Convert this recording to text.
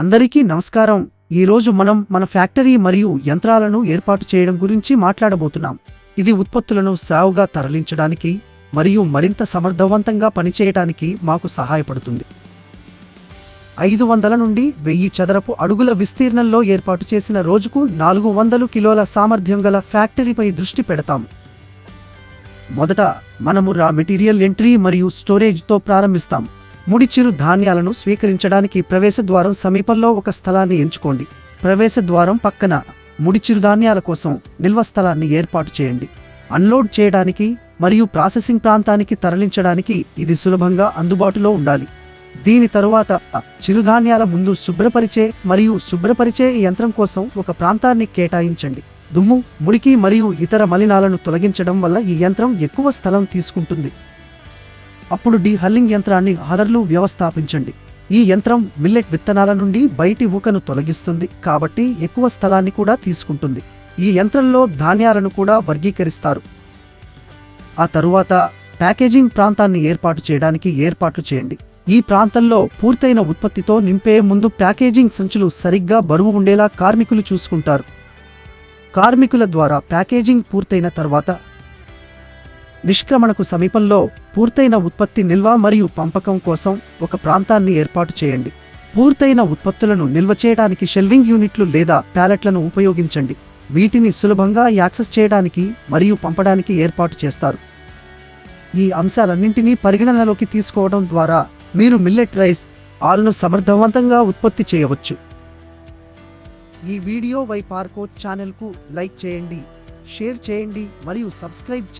అందరికీ నమస్కారం. ఈరోజు మనం మన ఫ్యాక్టరీ మరియు యంత్రాలను ఏర్పాటు చేయడం గురించి మాట్లాడబోతున్నాం. ఇది ఉత్పత్తులను సావుగా తరలించడానికి మరియు మరింత సమర్థవంతంగా పనిచేయటానికి మాకు సహాయపడుతుంది. ఐదు వందల నుండి వెయ్యి చదరపు అడుగుల విస్తీర్ణంలో ఏర్పాటు చేసిన రోజుకు నాలుగు వందలు కిలోల సామర్థ్యం గల ఫ్యాక్టరీపై దృష్టి పెడతాం. మొదట మనము రా మెటీరియల్ ఎంట్రీ మరియు స్టోరేజ్తో ప్రారంభిస్తాం. ముడి చిరు ధాన్యాలను స్వీకరించడానికి ప్రవేశ ద్వారం సమీపంలో ఒక స్థలాన్ని ఎంచుకోండి. ప్రవేశ ద్వారం పక్కన ముడి చిరుధాన్యాల కోసం నిల్వ స్థలాన్ని ఏర్పాటు చేయండి. అన్లోడ్ చేయడానికి మరియు ప్రాసెసింగ్ ప్రాంతానికి తరలించడానికి ఇది సులభంగా అందుబాటులో ఉండాలి. దీని తరువాత చిరుధాన్యాల ముందు శుభ్రపరిచే మరియు శుభ్రపరిచే యంత్రం కోసం ఒక ప్రాంతాన్ని కేటాయించండి. దుమ్ము మురికి మరియు ఇతర మలినాలను తొలగించడం వల్ల ఈ యంత్రం ఎక్కువ స్థలం తీసుకుంటుంది. అప్పుడు డీ హల్లింగ్ యంత్రాన్ని హలర్లు వ్యవస్థాపించండి. ఈ యంత్రం మిల్లెట్ విత్తనాల నుండి బయటి ఊకను తొలగిస్తుంది కాబట్టి ఎక్కువ స్థలాన్ని కూడా తీసుకుంటుంది. ఈ యంత్రంలో ధాన్యాలను కూడా వర్గీకరిస్తారు. ఆ తరువాత ప్యాకేజింగ్ ప్రాంతాన్ని ఏర్పాటు చేయడానికి ఏర్పాట్లు చేయండి. ఈ ప్రాంతంలో పూర్తయిన ఉత్పత్తితో నింపే ముందు ప్యాకేజింగ్ సంచులు సరిగ్గా బరువు ఉండేలా కార్మికులు చూసుకుంటారు. కార్మికుల ద్వారా ప్యాకేజింగ్ పూర్తయిన తర్వాత నిష్క్రమణకు సమీపంలో పూర్తయిన ఉత్పత్తి నిల్వ మరియు పంపకం కోసం ఒక ప్రాంతాన్ని ఏర్పాటు చేయండి. పూర్తయిన ఉత్పత్తులను నిల్వ చేయడానికి షెల్వింగ్ యూనిట్లు లేదా ప్యాలెట్లను ఉపయోగించండి. వీటిని సులభంగా యాక్సెస్ చేయడానికి మరియు పంపడానికి ఏర్పాటు చేస్తారు. ఈ అంశాలన్నింటినీ పరిగణనలోకి తీసుకోవడం ద్వారా మీరు మిల్లెట్ రైస్ ఆల్ను సమర్థవంతంగా ఉత్పత్తి చేయవచ్చు. ఈ వీడియో వై పార్కో ఛానల్కు లైక్ చేయండి షేర్ చేయండి మరియు సబ్స్క్రైబ్